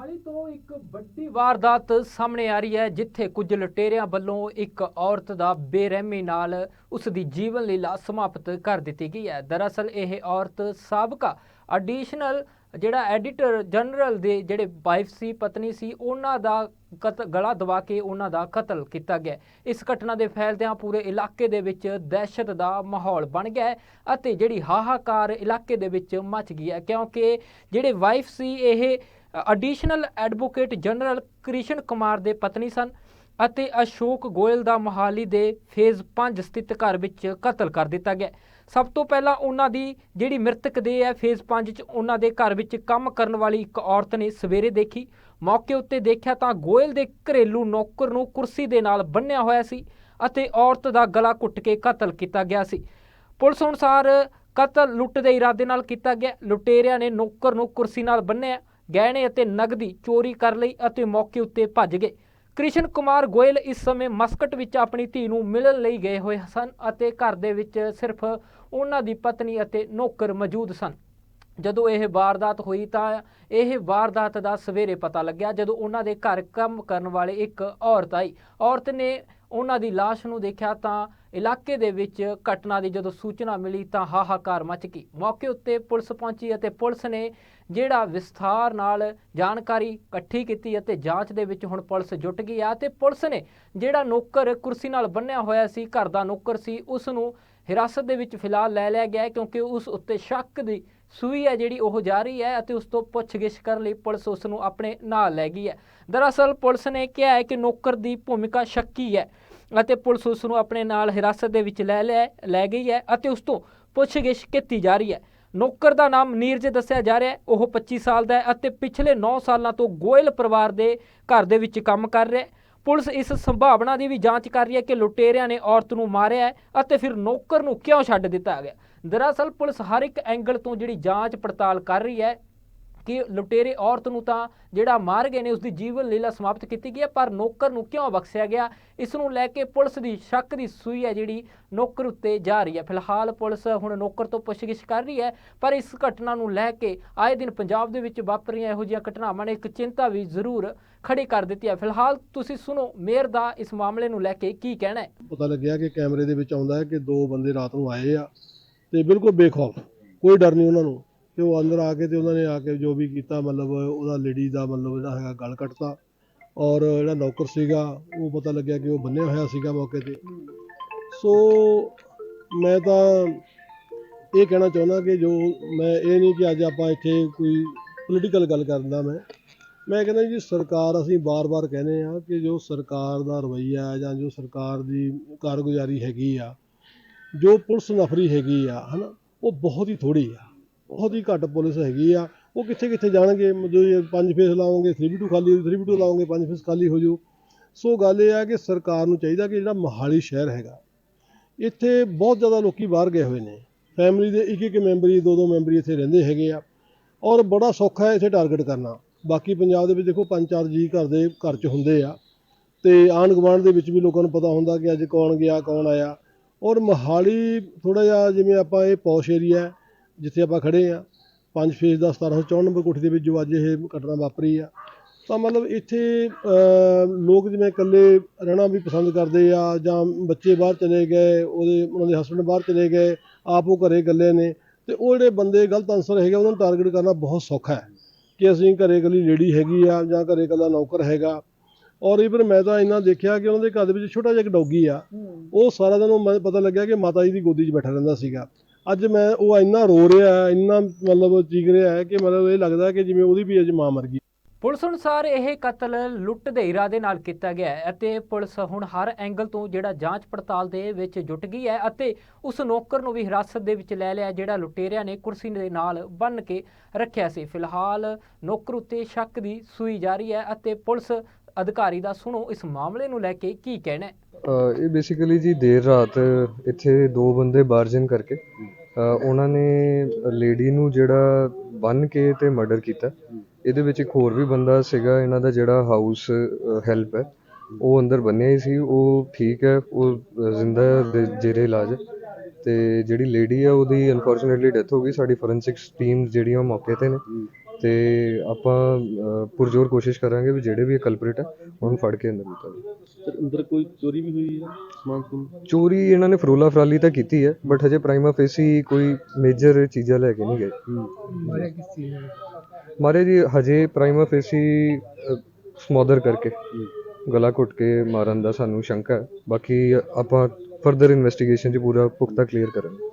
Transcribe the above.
ਮੋਹਾਲੀ ਤੋਂ ਇੱਕ ਵੱਡੀ ਵਾਰਦਾਤ ਸਾਹਮਣੇ ਆ ਰਹੀ ਹੈ, ਜਿੱਥੇ ਕੁਝ ਲੁਟੇਰਿਆਂ ਵੱਲੋਂ ਇੱਕ ਔਰਤ ਦਾ ਬੇਰਹਿਮੀ ਨਾਲ ਉਸ ਦੀ ਜੀਵਨ ਲੀਲਾ ਸਮਾਪਤ ਕਰ ਦਿੱਤੀ ਗਈ ਹੈ। ਦਰਅਸਲ ਇਹ ਔਰਤ ਸਾਬਕਾ ਐਡੀਸ਼ਨਲ ਜਿਹੜਾ ਐਡੀਟਰ ਜਨਰਲ ਦੇ ਜਿਹੜੇ ਵਾਈਫ ਸੀ, ਪਤਨੀ ਸੀ, ਉਹਨਾਂ ਦਾ ਕਤ, ਗਲਾ ਦਬਾ ਕੇ ਉਹਨਾਂ ਦਾ ਕਤਲ ਕੀਤਾ ਗਿਆ ਇਸ ਘਟਨਾ ਦੇ ਫੈਲਦਿਆਂ ਪੂਰੇ ਇਲਾਕੇ ਦੇ ਵਿੱਚ ਦਹਿਸ਼ਤ ਦਾ ਮਾਹੌਲ ਬਣ ਗਿਆ ਅਤੇ ਜਿਹੜੀ ਹਾਹਾਕਾਰ ਇਲਾਕੇ ਦੇ ਵਿੱਚ ਮਚ ਗਈ ਹੈ, ਕਿਉਂਕਿ ਜਿਹੜੇ ਵਾਈਫ ਸੀ, ਇਹ additional advocate general Krishan Kumar ਦੇ ਪਤਨੀ ਸਨ ਅਤੇ ਅਸ਼ੋਕ ਗੋਇਲ ਦਾ ਮੋਹਾਲੀ ਦੇ ਫੇਜ਼ 5 ਸਥਿਤ ਘਰ ਵਿੱਚ ਕਤਲ ਕਰ ਦਿੱਤਾ ਗਿਆ। ਸਭ ਤੋਂ ਪਹਿਲਾਂ ਉਹਨਾਂ ਦੀ ਜਿਹੜੀ ਮ੍ਰਿਤਕ ਦੇਹ ਹੈ, ਫੇਜ਼ 5 ਚ ਉਹਨਾਂ ਦੇ ਘਰ ਵਿੱਚ ਕੰਮ ਕਰਨ ਵਾਲੀ ਇੱਕ ਔਰਤ ਨੇ ਸਵੇਰੇ ਦੇਖੀ। ਮੌਕੇ ਉੱਤੇ ਦੇਖਿਆ ਤਾਂ ਗੋਇਲ ਦੇ ਘਰੇਲੂ ਨੌਕਰ ਨੂੰ ਕੁਰਸੀ ਦੇ ਨਾਲ ਬੰਨਿਆ ਹੋਇਆ ਸੀ ਅਤੇ ਔਰਤ ਦਾ ਗਲਾ ਘੁੱਟ ਕੇ ਕਤਲ ਕੀਤਾ ਗਿਆ ਸੀ। ਪੁਲਿਸ ਅਨੁਸਾਰ ਕਤਲ ਲੁੱਟ ਦੇ ਇਰਾਦੇ ਨਾਲ ਕੀਤਾ ਗਿਆ। ਲੁਟੇਰਿਆਂ ਨੇ ਨੌਕਰ ਨੂੰ ਕੁਰਸੀ ਨਾਲ ਬੰਨਿਆ ਗਹਿਣੇ ਅਤੇ ਨਗਦੀ ਚੋਰੀ ਕਰ ਲਈ ਅਤੇ ਮੌਕੇ ਉੱਤੇ ਭੱਜ ਗਏ। ਕ੍ਰਿਸ਼ਨ ਕੁਮਾਰ ਗੋਇਲ ਇਸ ਸਮੇਂ ਮਸਕਟ ਵਿੱਚ ਆਪਣੀ ਧੀ ਨੂੰ ਮਿਲਣ ਲਈ ਗਏ ਹੋਏ ਸਨ ਅਤੇ ਘਰ ਦੇ ਵਿੱਚ ਸਿਰਫ ਉਹਨਾਂ ਦੀ ਪਤਨੀ ਅਤੇ ਨੌਕਰ ਮੌਜੂਦ ਸਨ। ਜਦੋਂ ਇਹ ਵਾਰਦਾਤ ਹੋਈ ਤਾਂ ਇਹ ਵਾਰਦਾਤ ਦਾ ਸਵੇਰੇ ਪਤਾ ਲੱਗਿਆ ਜਦੋਂ ਉਹਨਾਂ ਦੇ ਘਰ ਕੰਮ ਕਰਨ ਵਾਲੇ ਇੱਕ ਔਰਤ ਆਈ। ਔਰਤ ਨੇ ਉਹਨਾਂ ਦੀ ਲਾਸ਼ ਨੂੰ ਦੇਖਿਆ ਤਾਂ ਇਲਾਕੇ ਦੇ ਵਿੱਚ ਘਟਨਾ ਦੀ ਜਦੋਂ ਸੂਚਨਾ ਮਿਲੀ ਤਾਂ ਹਾਹਾਕਾਰ ਮਚ ਗਈ। ਮੌਕੇ ਉੱਤੇ ਪੁਲਿਸ ਪਹੁੰਚੀ ਅਤੇ ਪੁਲਿਸ ਨੇ ਜਿਹੜਾ ਵਿਸਥਾਰ ਨਾਲ ਜਾਣਕਾਰੀ ਇਕੱਠੀ ਕੀਤੀ ਅਤੇ ਜਾਂਚ ਦੇ ਵਿੱਚ ਹੁਣ ਪੁਲਿਸ ਜੁਟ ਗਈ ਆ ਤੇ ਪੁਲਿਸ ਨੇ ਜਿਹੜਾ ਨੌਕਰ ਕੁਰਸੀ ਨਾਲ ਬੰਨਿਆ ਹੋਇਆ ਸੀ, ਘਰ ਦਾ ਨੌਕਰ ਸੀ, ਉਸ ਨੂੰ ਹਿਰਾਸਤ ਦੇ ਵਿੱਚ ਫਿਲਹਾਲ ਲੈ ਲਿਆ ਗਿਆ ਹੈ ਕਿਉਂਕਿ ਉਸ ਉੱਤੇ ਸ਼ੱਕ ਦੀ ਸੂਈ ਹੈ ਜਿਹੜੀ ਉਹ ਜਾਰੀ ਹੈ ਅਤੇ ਉਸ ਤੋਂ ਪੁੱਛਗਿੱਛ ਕਰਨ ਲਈ ਪੁਲਿਸ ਉਸ ਨੂੰ ਆਪਣੇ ਨਾਲ ਲੈ ਗਈ ਹੈ। ਦਰਅਸਲ ਪੁਲਿਸ ਨੇ ਕਿਹਾ ਹੈ ਕਿ ਨੌਕਰ ਦੀ ਭੂਮਿਕਾ ਸ਼ੱਕੀ ਹੈ। ਅਤੇ ਪੁਲਿਸ ਉਸ ਨੂੰ ਆਪਣੇ ਨਾਲ ਹਿਰਾਸਤ ਦੇ ਵਿੱਚ ਲੈ ਲਿਆ ਲੈ ਗਈ ਹੈ ਅਤੇ ਉਸ ਤੋਂ ਪੁੱਛਗਿੱਛ ਕੀਤੀ ਜਾ ਰਹੀ ਹੈ। ਨੌਕਰ ਦਾ ਨਾਮ ਨੀਰਜ ਦੱਸਿਆ ਜਾ ਰਿਹਾ ਹੈ। ਉਹ 25 ਸਾਲ ਦਾ ਹੈ ਅਤੇ ਪਿਛਲੇ 9 ਸਾਲਾਂ ਤੋਂ ਗੋਇਲ ਪਰਿਵਾਰ ਦੇ ਘਰ ਦੇ ਵਿੱਚ ਕੰਮ ਕਰ ਰਿਹਾ ਹੈ। ਪੁਲਿਸ ਇਸ ਸੰਭਾਵਨਾ ਦੀ ਵੀ ਜਾਂਚ ਕਰ ਰਹੀ ਹੈ ਕਿ ਲੁਟੇਰਿਆਂ ਨੇ ਔਰਤ ਨੂੰ ਮਾਰਿਆ ਹੈ ਅਤੇ ਫਿਰ ਨੌਕਰ ਨੂੰ ਕਿਉਂ ਛੱਡ ਦਿੱਤਾ ਗਿਆ ਦਰਅਸਲ ਪੁਲਿਸ ਹਰ ਇੱਕ ਐਂਗਲ ਤੋਂ ਜਿਹੜੀ ਜਾਂਚ ਪੜਤਾਲ ਕਰ ਰਹੀ ਹੈ ਕਿ ਲੁਟੇਰੇ ਔਰਤ ਨੂੰ ਤਾਂ ਜਿਹੜਾ ਮਾਰ ਗਏ ਨੇ ਉਸ ਦੀ ਜੀਵਨ ਲੀਲਾ ਸਮਾਪਤ ਕੀਤੀ ਗਈ ਹੈ, ਪਰ ਨੌਕਰ ਨੂੰ ਕਿਉਂ ਬਖਸ਼ਿਆ ਗਿਆ? ਇਸ ਨੂੰ ਲੈ ਕੇ ਪੁਲਿਸ ਦੀ ਸ਼ੱਕ ਦੀ ਸੂਈ ਹੈ ਜਿਹੜੀ ਨੌਕਰ ਉੱਤੇ ਜਾ ਰਹੀ ਹੈ। ਫਿਲਹਾਲ ਪੁਲਿਸ ਹੁਣ ਨੌਕਰ ਤੋਂ ਪੁੱਛਗਿੱਛ ਕਰ ਰਹੀ ਹੈ, ਪਰ ਇਸ ਘਟਨਾ ਨੂੰ ਲੈ ਕੇ ਆਏ ਦਿਨ ਪੰਜਾਬ ਦੇ ਵਿੱਚ ਵਾਪਰ ਰਹੀਆਂ ਇਹੋ ਜਿਹੀਆਂ ਘਟਨਾਵਾਂ ਨੇ, ਇੱਕ ਚਿੰਤਾ ਵੀ ਜ਼ਰੂਰ ਖੜੀ ਕਰ ਦਿੱਤੀ ਹੈ। ਫਿਲਹਾਲ ਤੁਸੀਂ ਸੁਣੋ, ਮੇਅਰ ਦਾ ਇਸ ਮਾਮਲੇ ਨੂੰ ਲੈ ਕੇ ਕੀ ਕਹਿਣਾ ਹੈ? ਪਤਾ ਲੱਗਿਆ ਕਿ ਕੈਮਰੇ ਦੇ ਵਿੱਚ ਆਉਂਦਾ ਹੈ ਕਿ ਦੋ ਬੰਦੇ ਰਾਤ ਨੂੰ ਆਏ ਆ ਤੇ ਬਿਲਕੁਲ ਬੇਖੌਫ, ਕੋਈ ਡਰ ਨਹੀਂ ਉਹਨਾਂ ਨੂੰ। ਤੇ ਉਹ ਅੰਦਰ ਆ ਕੇ ਤੇ ਉਹਨਾਂ ਨੇ ਆ ਕੇ ਜੋ ਵੀ ਕੀਤਾ, ਮਤਲਬ ਉਹਦਾ ਲੇਡੀ ਦਾ ਮਤਲਬ ਜਿਹੜਾ ਹੈਗਾ ਗਲ ਕੱਟਤਾ ਔਰ ਜਿਹੜਾ ਨੌਕਰ ਸੀਗਾ, ਉਹ ਪਤਾ ਲੱਗਿਆ ਕਿ ਉਹ ਬੰਨਿਆ ਹੋਇਆ ਸੀਗਾ ਮੌਕੇ ਤੇ। ਸੋ ਮੈਂ ਤਾਂ ਇਹ ਕਹਿਣਾ ਚਾਹੁੰਦਾ ਕਿ ਜੋ ਮੈਂ ਇਹ ਨਹੀਂ ਕਿ ਅੱਜ ਆਪਾਂ ਇੱਥੇ ਕੋਈ ਪੋਲੀਟੀਕਲ ਗੱਲ ਕਰਦਾ ਮੈਂ। ਮੈਂ ਕਹਿੰਦਾ ਜੀ, ਸਰਕਾਰ ਅਸੀਂ ਬਾਰ-ਬਾਰ ਕਹਿੰਦੇ ਆ ਕਿ ਜੋ ਸਰਕਾਰ ਦਾ ਰਵੱਈਆ ਜਾਂ ਜੋ ਸਰਕਾਰ ਦੀ ਕਾਰਗੁਜ਼ਾਰੀ ਹੈਗੀ ਆ, ਜੋ ਪੁਲਿਸ ਨਫਰੀ ਹੈਗੀ ਆ, ਹਨਾ, ਉਹ ਬਹੁਤ ਹੀ ਥੋੜੀ ਆ। ਬਹੁਤ ਹੀ ਘੱਟ ਪੁਲਿਸ ਹੈਗੀ ਆ। ਉਹ ਕਿੱਥੇ ਕਿੱਥੇ ਜਾਣਗੇ? ਜੋ ਪੰਜ ਫੇਸ ਲਾਓਗੇ 3v2 ਖਾਲੀ 3v2 ਲਾਓਗੇ ਪੰਜ ਫੇਸ ਖਾਲੀ ਹੋ ਜਾਊ ਸੋ ਗੱਲ ਇਹ ਆ ਕਿ ਸਰਕਾਰ ਨੂੰ ਚਾਹੀਦਾ ਕਿ ਜਿਹੜਾ ਮੋਹਾਲੀ ਸ਼ਹਿਰ ਹੈਗਾ, ਇੱਥੇ ਬਹੁਤ ਜ਼ਿਆਦਾ ਲੋਕੀ ਬਾਹਰ ਗਏ ਹੋਏ ਨੇ। ਫੈਮਿਲੀ ਦੇ ਇੱਕ ਇੱਕ ਮੈਂਬਰੀ ਦੋ ਦੋ ਮੈਂਬਰੀ ਇੱਥੇ ਰਹਿੰਦੇ ਹੈਗੇ ਆ। ਔਰ ਬੜਾ ਸੌਖਾ ਹੈ ਇੱਥੇ ਟਾਰਗੇਟ ਕਰਨਾ। ਬਾਕੀ ਪੰਜਾਬ ਦੇ ਵਿੱਚ ਦੇਖੋ, ਪੰਜ ਚਾਰ ਜੀ ਘਰ ਦੇ ਘਰ 'ਚ ਹੁੰਦੇ ਆ। ਤੇ ਆਂਢ ਗੁਆਂਢ ਦੇ ਵਿੱਚ ਵੀ ਲੋਕਾਂ ਨੂੰ ਪਤਾ ਹੁੰਦਾ ਕਿ ਅੱਜ ਕੌਣ ਗਿਆ, ਕੌਣ ਆਇਆ। ਔਰ ਮੋਹਾਲੀ ਥੋੜਾ ਜਿਹਾ ਜਿਵੇਂ ਆਪਾਂ ਇਹ ਪੌਸ਼ ਏਰੀਆ ਜਿੱਥੇ ਆਪਾਂ ਖੜੇ ਆ ਪੰਜ ਫੇਸ ਦਾ 1754 ਨੰਬਰ ਕੋਠੀ ਦੇ ਵਿੱਚ ਜੋ ਅੱਜ ਇਹ ਘਟਨਾ ਵਾਪਰੀ ਆ। ਤਾਂ ਮਤਲਬ ਇੱਥੇ ਲੋਕ ਜਿਵੇਂ ਇਕੱਲੇ ਰਹਿਣਾ ਵੀ ਪਸੰਦ ਕਰਦੇ ਆ ਜਾਂ ਬੱਚੇ ਬਾਹਰ ਚਲੇ ਗਏ ਉਹਦੇ ਉਹਨਾਂ ਦੇ ਹਸਬੰਡ ਬਾਹਰ ਚਲੇ ਗਏ ਆਪ ਉਹ ਘਰੇ ਇਕੱਲੇ ਨੇ ਤੇ ਉਹ ਜਿਹੜੇ ਬੰਦੇ ਗਲਤ ਅਨਸਰ ਹੈਗੇ ਉਹਨਾਂ ਨੂੰ ਟਾਰਗੇਟ ਕਰਨਾ ਬਹੁਤ ਸੌਖਾ ਹੈ ਕਿ ਅਸੀਂ ਘਰੇ ਇਕੱਲੀ ਲੇਡੀ ਹੈਗੀ ਆ ਜਾਂ ਘਰੇ ਇਕੱਲਾ ਨੌਕਰ ਹੈਗਾ। ਔਰ ਇਵਨ ਮੈਂ ਤਾਂ ਇੰਨਾ ਦੇਖਿਆ ਕਿ ਉਹਨਾਂ ਦੇ ਘਰ ਦੇ ਵਿੱਚ ਛੋਟਾ ਜਿਹਾ ਇੱਕ ਡੌਗੀ ਆ ਉਹ ਸਾਰਾ ਦਿਨ ਉਹ ਮੈਨੂੰ ਪਤਾ ਲੱਗਿਆ ਕਿ ਮਾਤਾ ਜੀ ਦੀ ਗੋਦੀ 'ਚ ਬੈਠਾ ਰਹਿੰਦਾ ਸੀਗਾ। ਅੱਜ ਮੈਂ ਉਹ ਇੰਨਾ ਰੋ ਰਿਹਾ, ਇੰਨਾ ਮਤਲਬ ਚੀਕ ਰਿਹਾ ਹੈ ਕਿ ਮਤਲਬ ਇਹ ਲੱਗਦਾ ਕਿ ਜਿਵੇਂ ਉਹਦੀ ਵੀ ਅੱਜ ਮਾਂ ਮਰ ਗਈ। ਪੁਲਿਸ ਅਨੁਸਾਰ ਇਹ ਕਤਲ ਲੁੱਟ ਦੇ ਇਰਾਦੇ ਨਾਲ ਕੀਤਾ ਗਿਆ ਹੈ ਅਤੇ ਪੁਲਿਸ ਹੁਣ ਹਰ ਐਂਗਲ ਤੋਂ ਜਿਹੜਾ ਜਾਂਚ ਪੜਤਾਲ ਦੇ ਵਿੱਚ ਜੁਟ ਗਈ ਹੈ ਅਤੇ ਉਸ ਨੌਕਰ ਨੂੰ ਵੀ ਹਿਰਾਸਤ ਦੇ ਵਿੱਚ ਲੈ ਲਿਆ ਜਿਹੜਾ ਲੁਟੇਰਿਆਂ ਨੇ ਕੁਰਸੀ ਦੇ ਨਾਲ ਬੰਨ ਕੇ ਰੱਖਿਆ ਸੀ। ਫਿਲਹਾਲ ਨੌਕਰ ਉੱਤੇ ਸ਼ੱਕ ਦੀ ਸੂਈ ਜਾਰੀ ਹੈ ਅਤੇ ਪੁਲਿਸ ਅਧਿਕਾਰੀ ਦਾ ਸੁਣੋ, ਇਸ ਮਾਮਲੇ ਨੂੰ ਲੈ ਕੇ ਕੀ ਕਹਿਣਾ ਹੈ? ਇਹ ਬੇਸਿਕਲੀ ਜੀ ਦੇਰ ਰਾਤ ਇੱਥੇ ਦੋ ਬੰਦੇ ਬਾਰਜਨ ਕਰਕੇ ਉਹਨਾਂ ਨੇ ਲੇਡੀ ਨੂੰ ਜਿਹੜਾ ਬੰਨ ਕੇ ਤੇ ਮਰਡਰ ਕੀਤਾ। ਇਹਦੇ ਵਿੱਚ ਇੱਕ ਹੋਰ ਵੀ ਬੰਦਾ ਸੀਗਾ, ਇਹਨਾਂ ਦਾ ਜਿਹੜਾ ਹਾਊਸ ਹੈਲਪ ਹੈ, ਉਹ ਅੰਦਰ ਬੰਨਿਆ ਹੀ ਸੀ, ਉਹ ਠੀਕ ਹੈ, ਉਹ ਜ਼ਿੰਦਾ ਜੇਰੇ ਇਲਾਜ ਤੇ ਜਿਹੜੀ ਲੇਡੀ ਆ ਉਹਦੀ ਅਨਫੋਰਚੂਨੇਟਲੀ ਡੈਥ ਹੋ ਗਈ, ਸਾਡੀ ਫੋਰੈਂਸਿਕਸ ਟੀਮ ਜਿਹੜੀਆਂ ਮੌਕੇ ਤੇ ਨੇ। ਤੇ ਆਪਾਂ ਪੁਰਜ਼ੋਰ ਕੋਸ਼ਿਸ਼ ਕਰਾਂਗੇ ਵੀ ਜਿਹੜੇ ਵੀ ਕਲਪ੍ਰੇਟ ਹੈ ਉਹਨੂੰ ਫੜ ਕੇ ਅੰਦਰ ਲਿਤਾ ਜਾਵੇ। ਸਰ ਅੰਦਰ ਕੋਈ ਚੋਰੀ ਵੀ ਹੋਈ ਹੈ ਸਮਾਨ ਸਮੂਨ? ਚੋਰੀ ਇਹਨਾਂ ਨੇ ਫਰੋਲਾ ਫਰਾਲੀ ਤਾਂ ਕੀਤੀ ਹੈ ਬਟ ਹਜੇ ਪ੍ਰਾਈਮਾ ਫੇਸੀ ਕੋਈ ਮੇਜਰ ਚੀਜ਼ਾਂ ਲੈ ਕੇ ਨਹੀਂ ਗਏ। ਮਾਰੇ ਜੀ ਹਜੇ ਪ੍ਰਾਈਮਾ ਫੇਸੀ ਸਮੋਦਰ ਕਰਕੇ। ਗਲਾ ਘੁੱਟ ਕੇ ਮਾਰਨ ਦਾ ਸਾਨੂੰ ਸ਼ੰਕਾ ਹੈ। ਬਾਕੀ ਆਪਾਂ ਫਰਦਰ ਇਨਵੈਸਟੀਗੇਸ਼ਨ 'ਚ ਪੂਰਾ ਪੁਖਤਾ ਕਲੀਅਰ ਕਰਾਂਗੇ।